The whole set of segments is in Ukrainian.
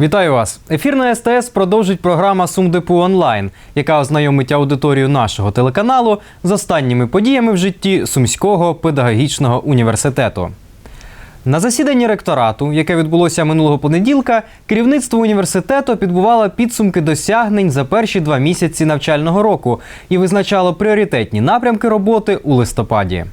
Вітаю вас! Ефір на СТС продовжить програма Сумдепу онлайн, яка ознайомить аудиторію нашого телеканалу з останніми подіями в житті Сумського педагогічного університету. На засіданні ректорату, яке відбулося минулого понеділка, керівництво університету підбувало підсумки досягнень за перші два місяці навчального року і визначало пріоритетні напрямки роботи у листопаді.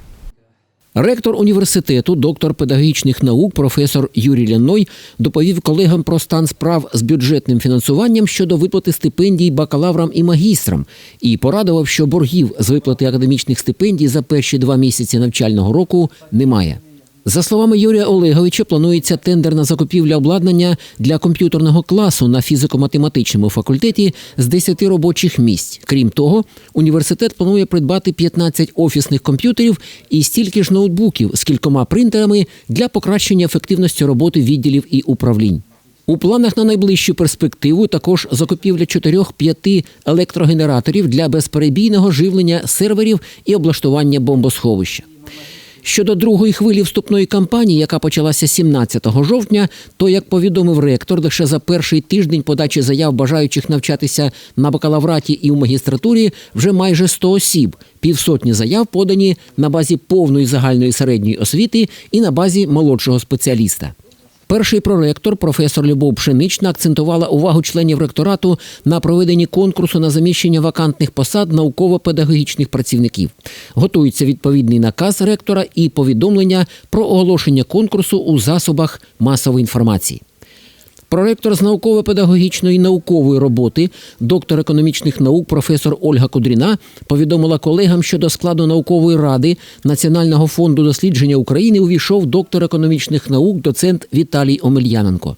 Ректор університету, доктор педагогічних наук, професор Юрій Ляной доповів колегам про стан справ з бюджетним фінансуванням щодо виплати стипендій бакалаврам і магістрам і порадував, що боргів з виплати академічних стипендій за перші два місяці навчального року немає. За словами Юрія Олеговича, планується тендер на закупівлю обладнання для комп'ютерного класу на фізико-математичному факультеті з 10 робочих місць. Крім того, університет планує придбати 15 офісних комп'ютерів і стільки ж ноутбуків з кількома принтерами для покращення ефективності роботи відділів і управлінь. У планах на найближчу перспективу також закупівля 4-5 електрогенераторів для безперебійного живлення серверів і облаштування бомбосховища. Щодо другої хвилі вступної кампанії, яка почалася 17 жовтня, то як повідомив ректор, лише за перший тиждень подачі заяв бажаючих навчатися на бакалавраті і в магістратурі вже майже 100 осіб. Півсотні заяв подані на базі повної загальної середньої освіти і на базі молодшого спеціаліста. Перший проректор, професор Любов Пшенична, акцентувала увагу членів ректорату на проведенні конкурсу на заміщення вакантних посад науково-педагогічних працівників. Готується відповідний наказ ректора і повідомлення про оголошення конкурсу у засобах масової інформації. Проректор з науково-педагогічної наукової роботи, доктор економічних наук, професор Ольга Кудріна повідомила колегам, що до складу наукової ради Національного фонду дослідження України увійшов доктор економічних наук, доцент Віталій Омельяненко.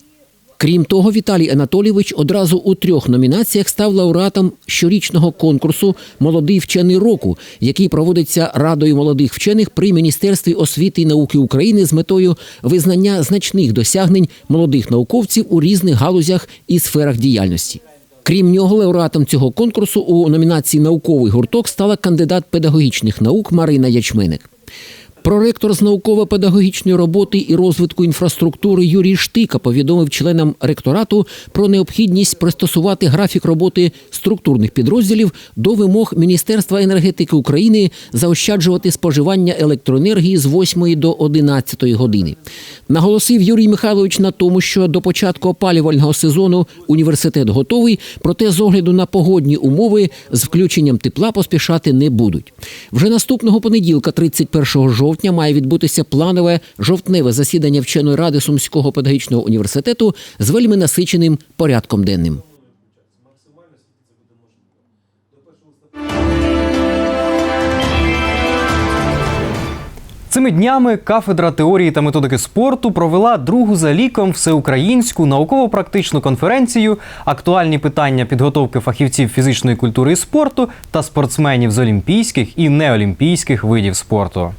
Крім того, Віталій Анатолійович одразу у трьох номінаціях став лауреатом щорічного конкурсу Молодий вчений року, який проводиться Радою молодих вчених при Міністерстві освіти і науки України з метою визнання значних досягнень молодих науковців у різних галузях і сферах діяльності. Крім нього, лауреатом цього конкурсу у номінації Науковий гурток стала кандидат педагогічних наук Марина Ячменик. Проректор з науково-педагогічної роботи і розвитку інфраструктури Юрій Штика повідомив членам ректорату про необхідність пристосувати графік роботи структурних підрозділів до вимог Міністерства енергетики України заощаджувати споживання електроенергії з 8 до 11 години. Наголосив Юрій Михайлович на тому, що до початку опалювального сезону університет готовий, проте з огляду на погодні умови з включенням тепла поспішати не будуть. Вже наступного понеділка, 31 жовтня, має відбутися планове жовтневе засідання вченої ради Сумського педагогічного університету з вельми насиченим порядком денним. Цими днями кафедра теорії та методики спорту провела другу за ліком всеукраїнську науково-практичну конференцію Актуальні питання підготовки фахівців фізичної культури і спорту та спортсменів з олімпійських і неолімпійських видів спорту.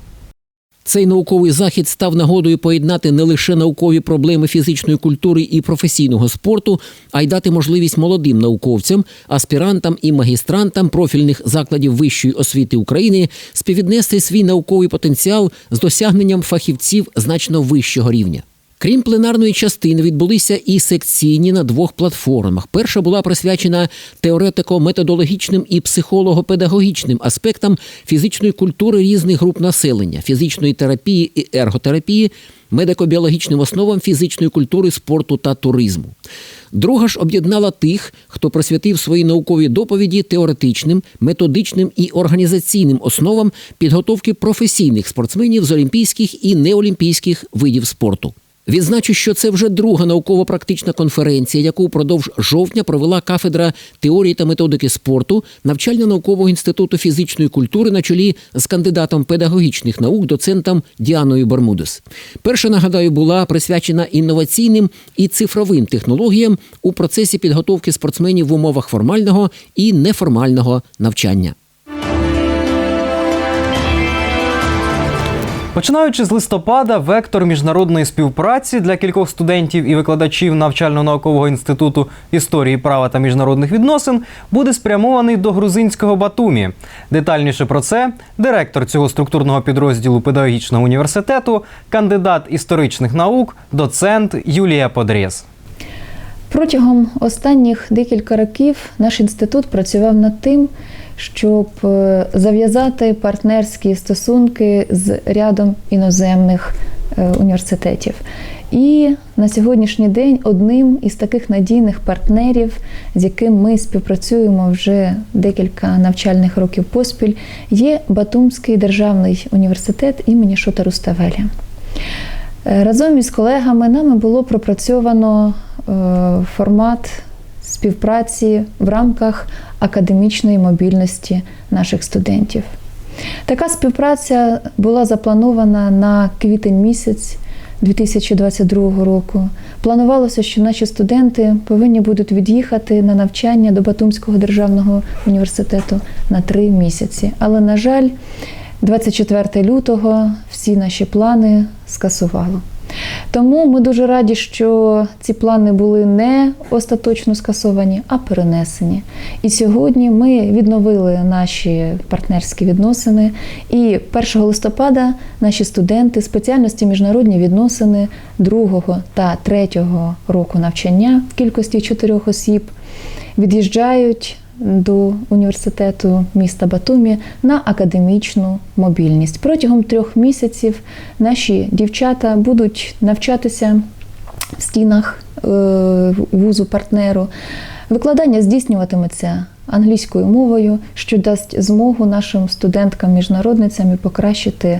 Цей науковий захід став нагодою поєднати не лише наукові проблеми фізичної культури і професійного спорту, а й дати можливість молодим науковцям, аспірантам і магістрантам профільних закладів вищої освіти України співвіднести свій науковий потенціал з досягненням фахівців значно вищого рівня. Крім пленарної частини, відбулися і секційні на двох платформах. Перша була присвячена теоретико-методологічним і психолого-педагогічним аспектам фізичної культури різних груп населення, фізичної терапії і ерготерапії, медико-біологічним основам фізичної культури, спорту та туризму. Друга ж об'єднала тих, хто присвятив свої наукові доповіді теоретичним, методичним і організаційним основам підготовки професійних спортсменів з олімпійських і неолімпійських видів спорту. Відзначу, що це вже друга науково-практична конференція, яку впродовж жовтня провела кафедра теорії та методики спорту навчально-наукового інституту фізичної культури на чолі з кандидатом педагогічних наук, доцентом Діаною Бермудес. Перша нагадаю була присвячена інноваційним і цифровим технологіям у процесі підготовки спортсменів в умовах формального і неформального навчання. Починаючи з листопада, вектор міжнародної співпраці для кількох студентів і викладачів навчально-наукового інституту історії права та міжнародних відносин буде спрямований до грузинського Батумі. Детальніше про це директор цього структурного підрозділу педагогічного університету, кандидат історичних наук, доцент Юлія Подрєс. Протягом останніх декілька років наш інститут працював над тим, щоб е, зав'язати партнерські стосунки з рядом іноземних е, університетів. І на сьогоднішній день одним із таких надійних партнерів, з яким ми співпрацюємо вже декілька навчальних років поспіль, є Батумський державний університет імені Шота Руставеля. Е, Разом із колегами нами було пропрацьовано формат співпраці в рамках академічної мобільності наших студентів. Така співпраця була запланована на квітень місяць 2022 року. Планувалося, що наші студенти повинні будуть від'їхати на навчання до Батумського державного університету на три місяці. Але, на жаль, 24 лютого всі наші плани скасувало. Тому ми дуже раді, що ці плани були не остаточно скасовані, а перенесені. І сьогодні ми відновили наші партнерські відносини. І 1 листопада наші студенти спеціальності міжнародні відносини 2 та 3 року навчання в кількості чотирьох осіб від'їжджають до університету міста Батумі на академічну мобільність. Протягом трьох місяців наші дівчата будуть навчатися в стінах е, вузу партнеру. Викладання здійснюватиметься англійською мовою, що дасть змогу нашим студенткам-міжнародницям покращити е,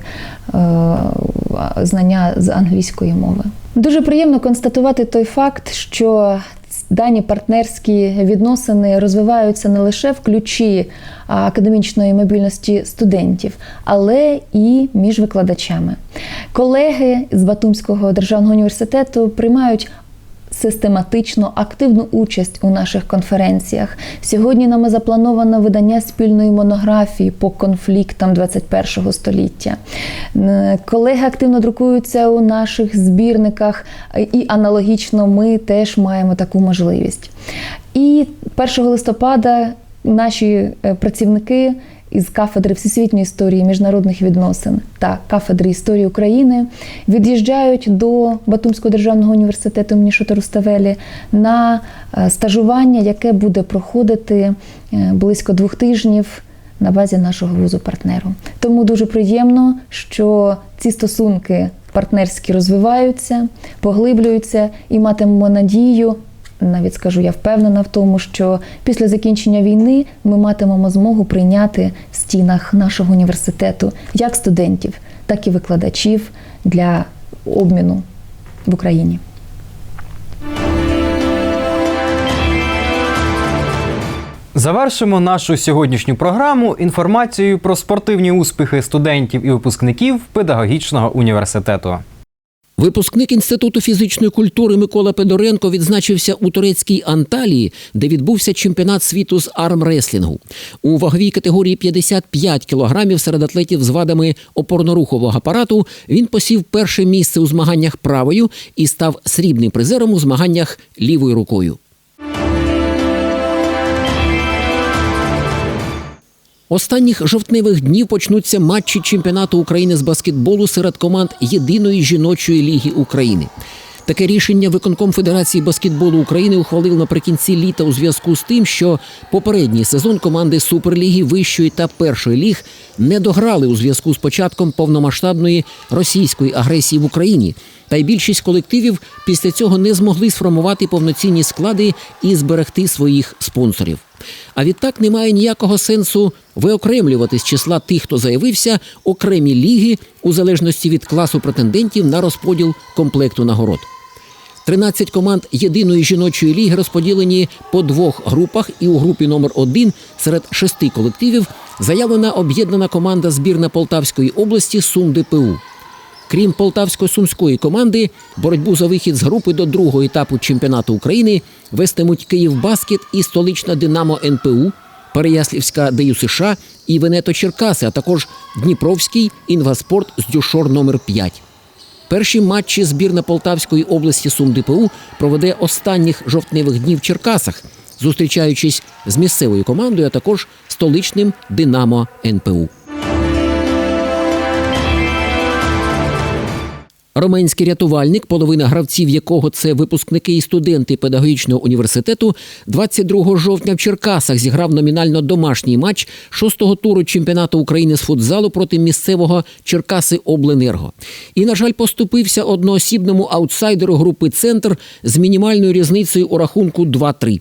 знання з англійської мови. Дуже приємно констатувати той факт, що дані партнерські відносини розвиваються не лише в ключі академічної мобільності студентів, але і між викладачами. Колеги з Батумського державного університету приймають систематично активну участь у наших конференціях. Сьогодні нами заплановано видання спільної монографії по конфліктам 21 століття. Е, Колеги активно друкуються у наших збірниках, і аналогічно ми теж маємо таку можливість. І 1 листопада наші е, працівники із кафедри всесвітньої історії міжнародних відносин та кафедри історії України від'їжджають до Батумського державного університету імені Шота Руставелі на е, стажування, яке буде проходити е, близько двох тижнів на базі нашого вузу партнеру. Тому дуже приємно, що ці стосунки партнерські розвиваються, поглиблюються і матимемо надію навіть скажу, я впевнена в тому, що після закінчення війни ми матимемо змогу прийняти в стінах нашого університету як студентів, так і викладачів для обміну в Україні. Завершимо нашу сьогоднішню програму інформацією про спортивні успіхи студентів і випускників педагогічного університету. Випускник Інституту фізичної культури Микола Педоренко відзначився у турецькій Анталії, де відбувся чемпіонат світу з армреслінгу. У ваговій категорії 55 кілограмів серед атлетів з вадами опорно-рухового апарату він посів перше місце у змаганнях правою і став срібним призером у змаганнях лівою рукою. Останніх жовтневих днів почнуться матчі чемпіонату України з баскетболу серед команд єдиної жіночої ліги України. Таке рішення виконком Федерації баскетболу України ухвалив наприкінці літа у зв'язку з тим, що попередній сезон команди Суперліги вищої та першої ліг не дограли у зв'язку з початком повномасштабної російської агресії в Україні. Та й більшість колективів після цього не змогли сформувати повноцінні склади і зберегти своїх спонсорів. А відтак немає ніякого сенсу виокремлювати з числа тих, хто заявився, окремі ліги у залежності від класу претендентів на розподіл комплекту нагород. 13 команд єдиної жіночої ліги розподілені по двох групах, і у групі номер 1 серед шести колективів заявлена об'єднана команда збірна Полтавської області Сум ДПУ. Крім полтавсько-сумської команди, боротьбу за вихід з групи до другого етапу чемпіонату України вестимуть Київбаскет і столична Динамо НПУ, Переяслівська ДЮ США і Венето Черкаси, а також Дніпровський інваспорт з Дюшор номер 5 Перші матчі збірна Полтавської області Сум ДПУ проведе останніх жовтневих днів в Черкасах, зустрічаючись з місцевою командою, а також столичним Динамо НПУ. Роменський рятувальник, половина гравців якого це випускники і студенти педагогічного університету, 22 жовтня в Черкасах зіграв номінально домашній матч шостого туру чемпіонату України з футзалу проти місцевого Черкаси Обленерго. І, на жаль, поступився одноосібному аутсайдеру групи Центр з мінімальною різницею у рахунку 2-3.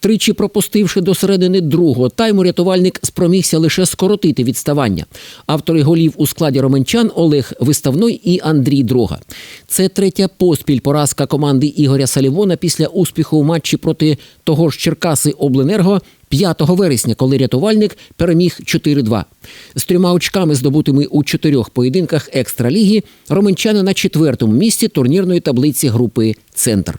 Тричі пропустивши до середини другого тайму, рятувальник спромігся лише скоротити відставання. Автори голів у складі романчан Олег Виставной і Андрій Дрога. Це третя поспіль поразка команди Ігоря Салівона після успіху у матчі проти того ж Черкаси Обленерго 5 вересня, коли рятувальник переміг 4-2. З трьома очками, здобутими у чотирьох поєдинках екстраліги, романчани на четвертому місці турнірної таблиці групи Центр.